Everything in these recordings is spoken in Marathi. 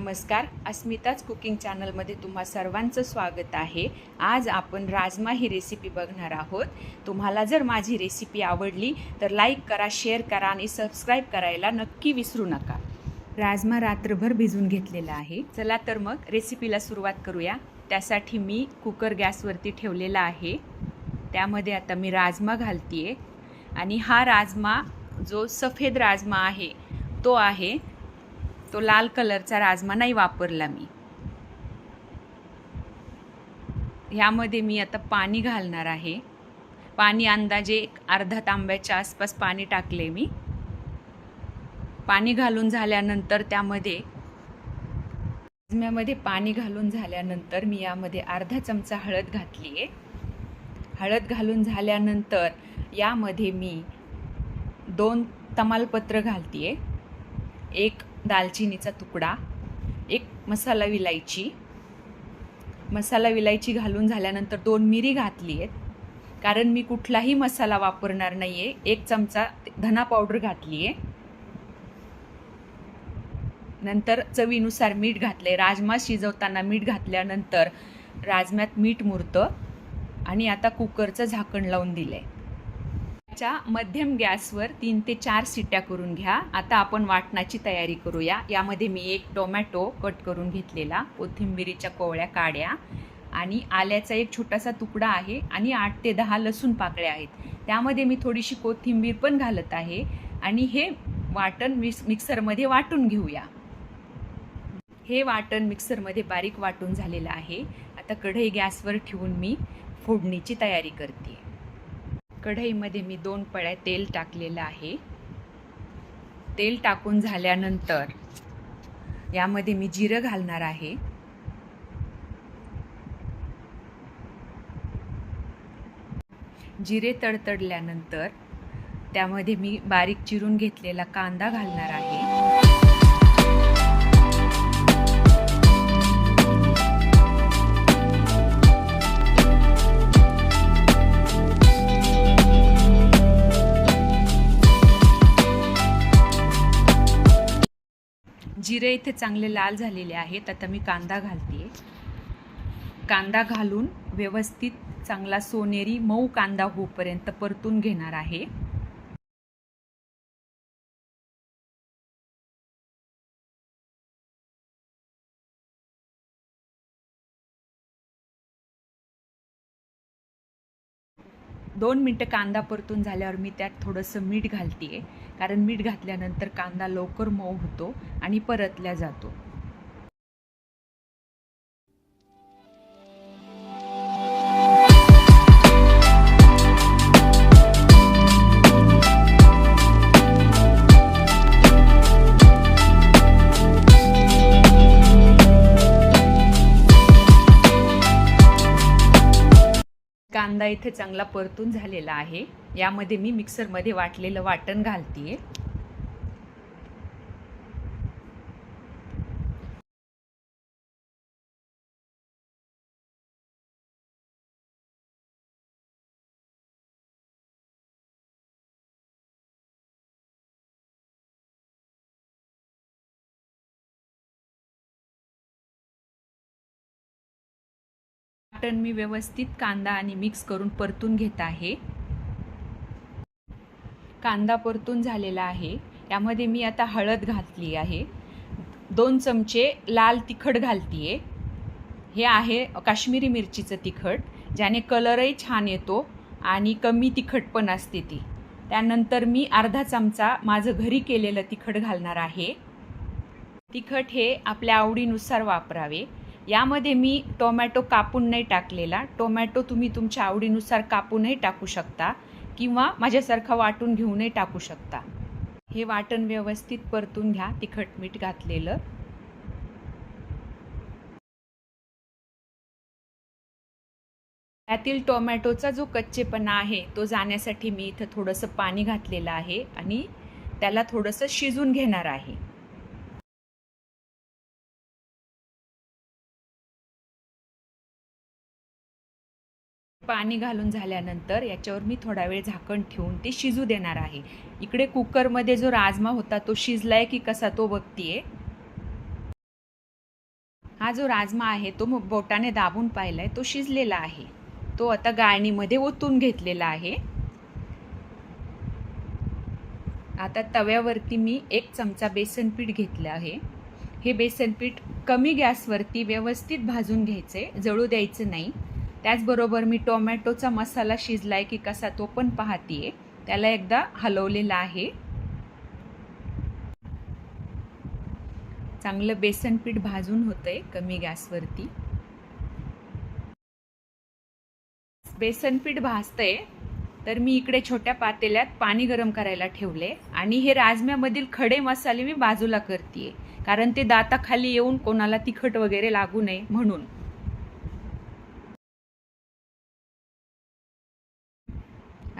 नमस्कार. अस्मिताच कुकिंग चॅनलमध्ये तुम्हा सर्वांचं स्वागत आहे. आज आपण राजमा ही रेसिपी बघणार आहोत. तुम्हाला जर माझी रेसिपी आवडली तर लाईक करा शेअर करा आणि सबस्क्राईब करायला नक्की विसरू नका. राजमा रात्रभर भिजून घेतलेला आहे. चला तर मग रेसिपीला सुरुवात करूया. त्यासाठी मी कुकर गॅसवरती ठेवलेला आहे. त्यामध्ये आता मी राजमा घालतीये. आणि हा राजमा जो सफेद राजमा आहे तो आहे तो लाल कलरचा राजमा नाही वापरला मी. ह्यामध्ये मी आता पाणी घालणार आहे. पाणी अंदाजे एक अर्धा तांब्याच्या आसपास पाणी टाकले मी. पाणी घालून झाल्यानंतर त्यामध्ये राजम्यामध्ये पाणी घालून झाल्यानंतर मी यामध्ये अर्धा चमचा हळद घातली आहे. हळद घालून झाल्यानंतर यामध्ये मी दोन तमालपत्र घालतीये. एक दालचिनीचा तुकडा एक मसाला विलायची. मसाला विलायची घालून झाल्यानंतर दोन मिरी घातली आहेत. कारण मी कुठलाही मसाला वापरणार नाही आहे एक चमचा धना पावडर घातली आहे. नंतर चवीनुसार मीठ घातले राजमा शिजवताना मीठ घातल्यानंतर राजम्यात मीठ मुरतं आणि आता कुकरचं झाकण लावून दिलं आहे च्या मध्यम गॅसवर तीन ते चार सिट्या करून घ्या. आता आपण वाटणाची तयारी करूया. यामध्ये मी एक टोमॅटो कट करून घेतलेला कोथिंबिरीच्या कोवळ्या काड्या आणि आल्याचा एक छोटासा तुकडा आहे आणि आठ ते दहा लसूण पाकळ्या आहेत. त्यामध्ये मी थोडीशी कोथिंबीर पण घालत आहे आणि हे वाटण मिक्स मिक्सरमध्ये वाटून घेऊया. हे वाटण मिक्सरमध्ये बारीक वाटून झालेलं आहे. आता कढई गॅसवर ठेवून मी फोडणीची तयारी करते. कढईमध्ये मी दोन पळ्या तेल टाकलेलं आहे. तेल टाकून झाल्यानंतर यामध्ये मी जिरं घालणार आहे. जिरे तडतडल्यानंतर त्यामध्ये मी बारीक चिरून घेतलेला कांदा घालणार आहे. जिरे इथे चांगले लाल झालेले आहेत. आता मी कांदा घालते कांदा घालून व्यवस्थित चांगला सोनेरी मऊ कांदा होईपर्यंत परतून घेणार आहे. दोन मिनटं कांदा परतून झाल्यावर मी त्यात थोडंसं मीठ घालते कारण मीठ घातल्यानंतर कांदा लवकर मऊ होतो आणि परतल्या जातो. कांदा इथे चांगला परतून झालेला आहे. यामध्ये मी मिक्सरमध्ये वाटलेलं वाटण घालतीये. वाटण मी व्यवस्थित कांदा आणि मिक्स करून परतून घेत आहे. कांदा परतून झालेला आहे. यामध्ये मी आता हळद घातली आहे. दोन चमचे लाल तिखट घालतीये. हे आहे काश्मीरी मिरचीचं तिखट ज्याने कलरही छान येतो आणि कमी तिखट पण असते ती. त्यानंतर मी अर्धा चमचा माझं घरी केलेलं तिखट घालणार आहे. तिखट हे आपल्या आवडीनुसार वापरावे. यामध्ये मी टोमॅटो कापून नाही टाकलेला. टोमॅटो तुम्ही तुमच्या आवडीनुसार कापूनही टाकू शकता किंवा माझ्यासारखा वाटून घेऊनही टाकू शकता. हे वाटण व्यवस्थित परतून घ्या तिखट मीठ घातलेलं. त्यातील टोमॅटोचा जो कच्चेपणा आहे तो जाण्यासाठी मी इथं थोडंसं पाणी घातलेलं आहे आणि त्याला थोडंसं शिजून घेणार आहे. पाणी घालून झाल्यानंतर याच्यावर मी थोडा वेळ झाकण ठेवून ते शिजू देणार आहे. इकडे कुकरमध्ये जो राजमा होता तो शिजलाय की कसा तो बघतीये. हा जो राजमा आहे तो मग बोटाने दाबून पाहिलाय तो शिजलेला आहे. तो आता गाळणीमध्ये ओतून घेतलेला आहे. आता तव्यावरती मी एक चमचा बेसन पीठ घेतलं आहे. हे बेसन पीठ कमी गॅसवरती व्यवस्थित भाजून घ्यायचे जळू द्यायचं नाही. त्याचबरोबर मी टोमॅटोचा मसाला शिजलाय की कसा तो पण पाहते त्याला एकदा हलवलेला आहे. चांगलं बेसन पीठ भाजून होतंय कमी गॅसवरती. बेसन पीठ भाजतंय तर मी इकडे छोट्या पातेल्यात पाणी गरम करायला ठेवले आणि हे राजम्यामधील खडे मसाले मी बाजूला करते कारण ते दाताखाली येऊन कोणाला तिखट वगैरे लागू नये म्हणून.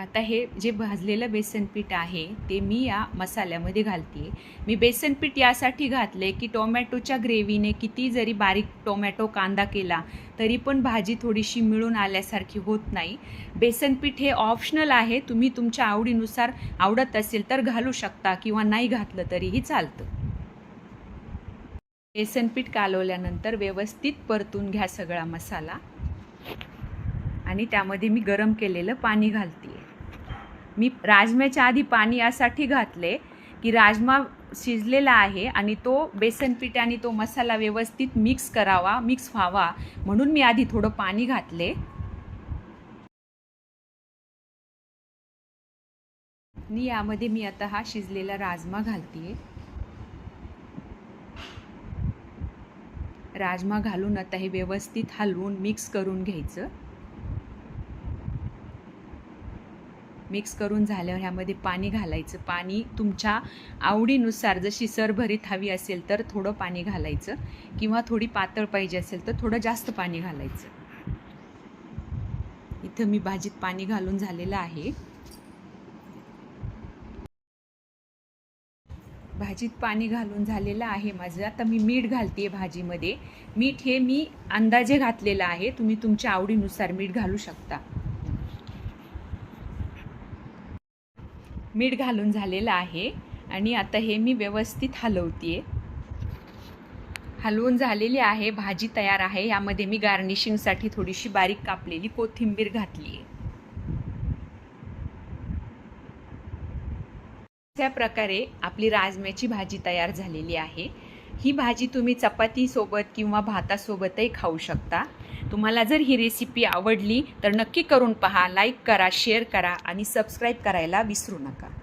आता हे जे भाजलेलं बेसन पीठ आहे ते मी या मसाल्यामध्ये घालते मी बेसन पीठ यासाठी घातले की टोमॅटोच्या ग्रेव्हीने किती जरी बारीक टोमॅटो कांदा केला तरी पण भाजी थोडीशी मिळून आल्यासारखी होत नाही. बेसन पीठ हे ऑप्शनल आहे तुम्ही तुमच्या आवडीनुसार आवडत असेल तर घालू शकता किंवा नाही घातलं तरीही चालतं. बेसन पीठ कालवल्यानंतर व्यवस्थित परतून घ्या सगळा मसाला. आणि त्यामध्ये मी गरम केलेलं पाणी घालते. मी राजम्याच्या आधी पाणी यासाठी घातले की राजमा शिजलेला आहे आणि तो बेसन पीठ आणि तो मसाला व्यवस्थित मिक्स करावा मिक्स व्हावा. म्हणून मी आधी थोडं पाणी घातले. आणि यामध्ये मी आता हा शिजलेला राजमा घालते राजमा घालून आता हे व्यवस्थित हलवून मिक्स करून घ्यायचं. मिक्स करून झाल्यावर ह्यामध्ये पाणी घालायचं. पाणी तुमच्या आवडीनुसार जशी सरभरीत हवी असेल तर थोडं पाणी घालायचं किंवा थोडी पातळ पाहिजे असेल तर थोडं जास्त पाणी घालायचं. इथं मी भाजीत पाणी घालून झालेलं आहे. भाजीत पाणी घालून झालेलं आहे माझं. आता मी मीठ घालते भाजीमध्ये. मीठ हे मी अंदाजे घातलेलं आहे. तुम्ही तुमच्या आवडीनुसार मीठ घालू शकता. मीठ घालून झालेलं आहे आणि आता हे मी व्यवस्थित हलवते हलवून झालेली आहे भाजी तयार आहे. यामध्ये मी गार्निशिंगसाठी थोडीशी बारीक कापलेली कोथिंबीर घातली आहे अशा प्रकारे आपली राजम्याची भाजी तयार झालेली आहे. ही भाजी तुम्ही चपातीसोबत किंवा भातासोबतही खाऊ शकता. तुम्हाला जर ही रेसिपी आवडली तर नक्की करून पहा लाईक करा शेअर करा आणि सबस्क्राईब करायला विसरू नका.